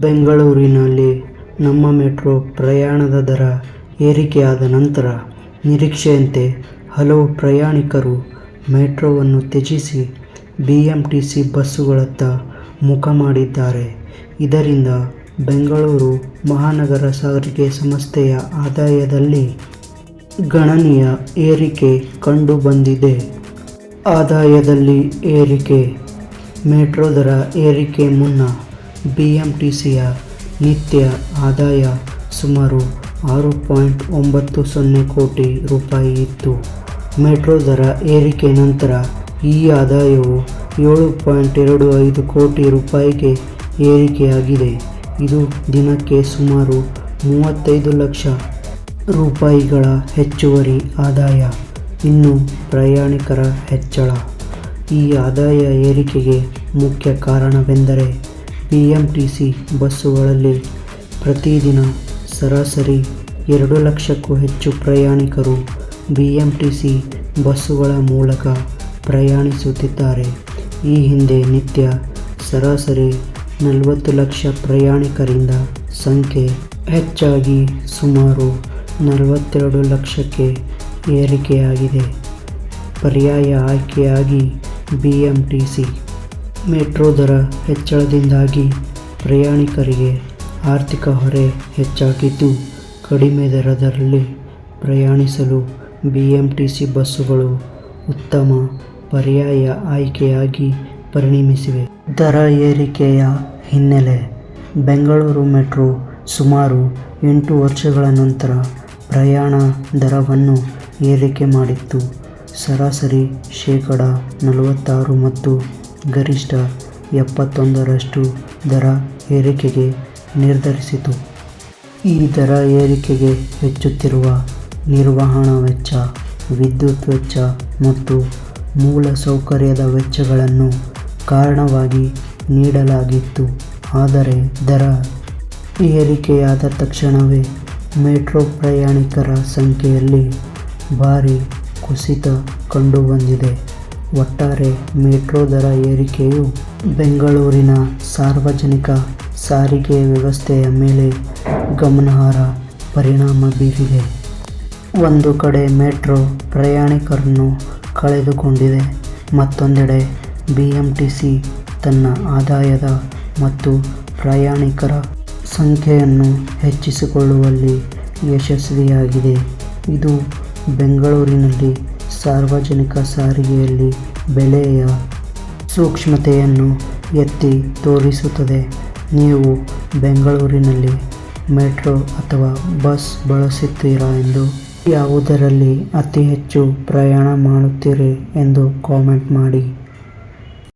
ಬೆಂಗಳೂರಿನಲ್ಲಿ ನಮ್ಮ ಮೆಟ್ರೋ ಪ್ರಯಾಣದ ದರ ಏರಿಕೆಯಾದ ನಂತರ ನಿರೀಕ್ಷೆಯಂತೆ ಹಲವು ಪ್ರಯಾಣಿಕರು ಮೆಟ್ರೋವನ್ನು ತ್ಯಜಿಸಿ ಬಿ ಎಂಟಿ ಸಿ ಬಸ್ಸುಗಳತ್ತ ಮುಖ ಮಾಡಿದ್ದಾರೆ. ಇದರಿಂದ ಬೆಂಗಳೂರು ಮಹಾನಗರ ಸಾರಿಗೆ ಸಂಸ್ಥೆಯ ಆದಾಯದಲ್ಲಿ ಗಣನೀಯ ಏರಿಕೆ ಕಂಡುಬಂದಿದೆ ಆದಾಯದಲ್ಲಿ ಏರಿಕೆ, ಮೆಟ್ರೋ ದರ ಏರಿಕೆ ಮುನ್ನ ಬಿಎಂಟಿಸಿಯ ನಿತ್ಯ ಆದಾಯ ಸುಮಾರು ಆರು ಪಾಯಿಂಟ್ ಒಂಬತ್ತು ಸೊನ್ನೆ ಕೋಟಿ ರೂಪಾಯಿ ಇತ್ತು. ಮೆಟ್ರೋ ದರ ಏರಿಕೆ ನಂತರ ಈ ಆದಾಯವು ಏಳು ಪಾಯಿಂಟ್ ಎರಡು ಐದು ಕೋಟಿ ರೂಪಾಯಿಗೆ ಏರಿಕೆಯಾಗಿದೆ. ಇದು ದಿನಕ್ಕೆ ಸುಮಾರು ಮೂವತ್ತೈದು ಲಕ್ಷ ರೂಪಾಯಿಗಳ ಹೆಚ್ಚುವರಿ ಆದಾಯ. ಇನ್ನು ಪ್ರಯಾಣಿಕರ ಹೆಚ್ಚಳ. ಈ ಆದಾಯ ಏರಿಕೆಗೆ ಮುಖ್ಯ ಕಾರಣವೆಂದರೆ ಬಿಎಂಟಿಸಿ ಬಸ್ಸುಗಳಲ್ಲಿ ಪ್ರತಿದಿನ ಸರಾಸರಿ ಎರಡು ಲಕ್ಷಕ್ಕೂ ಹೆಚ್ಚು ಪ್ರಯಾಣಿಕರು ಬಿ ಎಂ ಟಿ ಸಿ ಬಸ್ಸುಗಳ ಮೂಲಕ ಪ್ರಯಾಣಿಸುತ್ತಿದ್ದಾರೆ. ಈ ಹಿಂದೆ ನಿತ್ಯ ಸರಾಸರಿ ನಲವತ್ತು ಲಕ್ಷ ಪ್ರಯಾಣಿಕರಿಂದ ಸಂಖ್ಯೆ ಹೆಚ್ಚಾಗಿ ಸುಮಾರು ನಲವತ್ತೆರಡು ಲಕ್ಷಕ್ಕೆ ಏರಿಕೆಯಾಗಿದೆ. ಪರ್ಯಾಯ ಆಯ್ಕೆಯಾಗಿ ಬಿಎಂಟಿಸಿ ಮೆಟ್ರೋ ದರ ಹೆಚ್ಚಳದಿಂದಾಗಿ ಪ್ರಯಾಣಿಕರಿಗೆ ಆರ್ಥಿಕ ಹೊರೆ ಹೆಚ್ಚಾಗಿದ್ದು, ಕಡಿಮೆ ದರದಲ್ಲಿ ಪ್ರಯಾಣಿಸಲು ಬಿಎಂಟಿಸಿ ಬಸ್ಸುಗಳು ಉತ್ತಮ ಪರ್ಯಾಯ ಆಯ್ಕೆಯಾಗಿ ಪರಿಣಮಿಸಿವೆ. ದರ ಏರಿಕೆಯ ಹಿನ್ನೆಲೆ ಬೆಂಗಳೂರು ಮೆಟ್ರೋ ಸುಮಾರು ಎಂಟು ವರ್ಷಗಳ ನಂತರ ಪ್ರಯಾಣ ದರವನ್ನು ಏರಿಕೆ ಮಾಡಿತ್ತು. ಸರಾಸರಿ ಶೇಕಡ ನಲವತ್ತಾರು ಮತ್ತು ಗರಿಷ್ಠ ಎಪ್ಪತ್ತೊಂದರಷ್ಟು ದರ ಏರಿಕೆಗೆ ನಿರ್ಧರಿಸಿತು. ಈ ದರ ಏರಿಕೆಗೆ ಹೆಚ್ಚುತ್ತಿರುವ ನಿರ್ವಹಣಾ ವೆಚ್ಚ, ವಿದ್ಯುತ್ ವೆಚ್ಚ ಮತ್ತು ಮೂಲ ಸೌಕರ್ಯದ ವೆಚ್ಚಗಳನ್ನು ಕಾರಣವಾಗಿ ನೀಡಲಾಗಿತ್ತು. ಆದರೆ ದರ ಏರಿಕೆಯಾದ ತಕ್ಷಣವೇ ಮೆಟ್ರೋ ಪ್ರಯಾಣಿಕರ ಸಂಖ್ಯೆಯಲ್ಲಿ ಭಾರೀ ಕುಸಿತ ಕಂಡುಬಂದಿದೆ. ಒಟ್ಟಾರೆ ಮೆಟ್ರೋ ದರ ಏರಿಕೆಯು ಬೆಂಗಳೂರಿನ ಸಾರ್ವಜನಿಕ ಸಾರಿಗೆ ವ್ಯವಸ್ಥೆಯ ಮೇಲೆ ಗಮನಾರ್ಹ ಪರಿಣಾಮ ಬೀರಿದೆ. ಒಂದು ಕಡೆ ಮೆಟ್ರೋ ಪ್ರಯಾಣಿಕರನ್ನು ಕಳೆದುಕೊಂಡಿದೆ. ಮತ್ತೊಂದೆಡೆ ಬಿಎಂಟಿಸಿ ತನ್ನ ಆದಾಯದ ಮತ್ತು ಪ್ರಯಾಣಿಕರ ಸಂಖ್ಯೆಯನ್ನು ಹೆಚ್ಚಿಸಿಕೊಳ್ಳುವಲ್ಲಿ ಯಶಸ್ವಿಯಾಗಿದೆ. ಇದು ಬೆಂಗಳೂರಿನಲ್ಲಿ ಸಾರ್ವಜನಿಕ ಸಾರಿಗೆಯಲ್ಲಿ ಬೆಲೆಯ ಸೂಕ್ಷ್ಮತೆಯನ್ನು ಎತ್ತಿ ತೋರಿಸುತ್ತದೆ. ನೀವು ಬೆಂಗಳೂರಿನಲ್ಲಿ ಮೆಟ್ರೋ ಅಥವಾ ಬಸ್ ಬಳಸುತ್ತೀರಾ ಎಂದು ಯಾವುದರಲ್ಲಿ ಅತಿ ಹೆಚ್ಚು ಪ್ರಯಾಣ ಮಾಡುತ್ತೀರಿ ಎಂದು ಕಾಮೆಂಟ್ ಮಾಡಿ.